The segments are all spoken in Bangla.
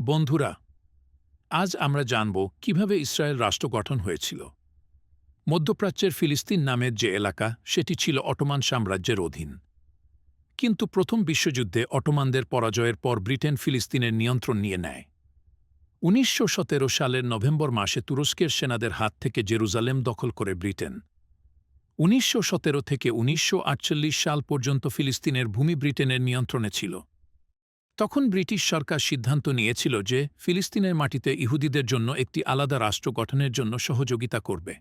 বন্ধুরা, আজ আমরা জানব কীভাবে ইসরায়েল রাষ্ট্র গঠন হয়েছিল। মধ্যপ্রাচ্যের ফিলিস্তিন নামের যে এলাকা, সেটি ছিল অটোমান সাম্রাজ্যের অধীন। কিন্তু প্রথম বিশ্বযুদ্ধে অটোমানদের পরাজয়ের পর ব্রিটেন ফিলিস্তিনের নিয়ন্ত্রণ নিয়ে নেয়। উনিশশো সতেরো সালের নভেম্বর মাসে তুরস্কের সেনাদের হাত থেকে জেরুজালেম দখল করে ব্রিটেন। উনিশশো সতেরো থেকে উনিশশো আটচল্লিশ সাল পর্যন্ত ফিলিস্তিনের ভূমি ব্রিটেনের নিয়ন্ত্রণে ছিল। তখন ব্রিটিশ সরকার সিদ্ধান্ত নিয়েছিল যে ফিলিস্তিনের মাটিতে ইহুদিদের জন্য একটি আলাদা রাষ্ট্র গঠনের জন্য সহযোগিতা করবে।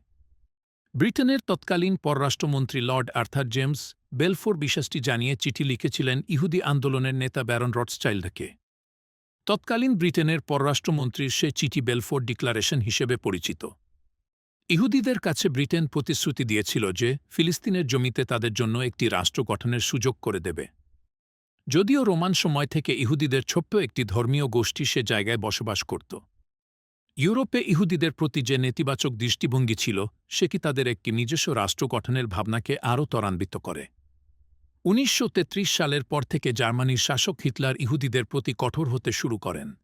ব্রিটেনের তৎকালীন পররাষ্ট্রমন্ত্রী লর্ড আর্থার জেমস বেলফোর বিশ্বাসটি জানিয়ে চিঠি লিখেছিলেন ইহুদি আন্দোলনের নেতা ব্যারন রডসচাইল্ডকে তৎকালীন ব্রিটেনের পররাষ্ট্রমন্ত্রীর সে চিঠি বেলফোর ডিক্লারেশন হিসেবে পরিচিত। ইহুদিদের কাছে ব্রিটেন প্রতিশ্রুতি দিয়েছিল যে ফিলিস্তিনের জমিতে তাদের জন্য একটি রাষ্ট্র গঠনের সুযোগ করে দেবে। যদিও রোমান সময় থেকে ইহুদিদের ছোট্ট একটি ধর্মীয় গোষ্ঠী সে জায়গায় বসবাস করত। ইউরোপে ইহুদিদের প্রতি যে নেতিবাচক দৃষ্টিভঙ্গি ছিল, সে কি তাদের একটি নিজস্ব রাষ্ট্র গঠনের ভাবনাকে আরও ত্বরান্বিত করে? উনিশশো তেত্রিশ সালের পর থেকে জার্মানির শাসক হিটলার ইহুদিদের প্রতি কঠোর হতে শুরু করেন।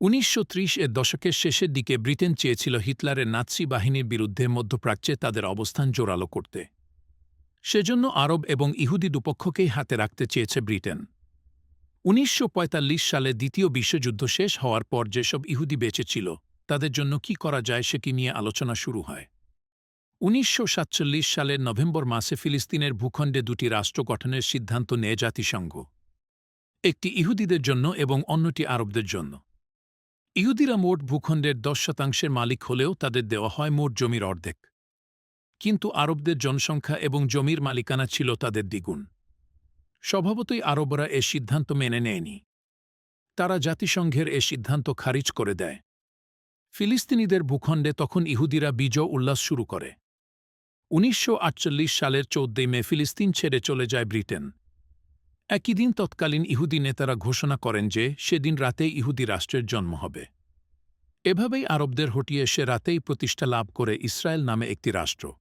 উনিশশো ত্রিশ এর দশকের শেষের দিকে ব্রিটেন চেয়েছিল হিটলারের নাৎসি বাহিনীর বিরুদ্ধে মধ্যপ্রাচ্যে তাদের অবস্থান জোরালো করতে। সেজন্য আরব এবং ইহুদি দুপক্ষকেই হাতে রাখতে চেয়েছে ব্রিটেন। উনিশশো পঁয়তাল্লিশ সালে দ্বিতীয় বিশ্বযুদ্ধ শেষ হওয়ার পর যেসব ইহুদি বেঁচে ছিল, তাদের জন্য কি করা যায় সে কি নিয়ে আলোচনা শুরু হয়। উনিশশো সালের নভেম্বর মাসে ফিলিস্তিনের ভূখণ্ডে দুটি রাষ্ট্র গঠনের সিদ্ধান্ত নেয় জাতিসংঘ। একটি ইহুদিদের জন্য এবং অন্যটি আরবদের জন্য। ইহুদিরা মোট ভূখণ্ডের দশ শতাংশের মালিক হলেও তাদের দেওয়া হয় মোট জমির অর্ধেক। কিন্তু আরবদের জনসংখ্যা এবং জমির মালিকানা ছিল তাদের দ্বিগুণ। স্বভাবতই আরবরা এ সিদ্ধান্ত মেনে নেয়নি। তারা জাতিসংঘের এ সিদ্ধান্ত খারিজ করে দেয়। ফিলিস্তিনিদের ভূখণ্ডে তখন ইহুদিরা বিজয় উল্লাস শুরু করে। উনিশশো আটচল্লিশ সালের চৌদ্দই মে ফিলিস্তিন ছেড়ে চলে যায় ব্রিটেন। একই দিন তৎকালীন ইহুদি নেতারা ঘোষণা করেন যে, সেদিন রাতে ইহুদি রাষ্ট্রের জন্ম হবে। এভাবেই আরবদের হটিয়ে সে রাতেই প্রতিষ্ঠা লাভ করে ইসরায়েল নামে একটি রাষ্ট্র।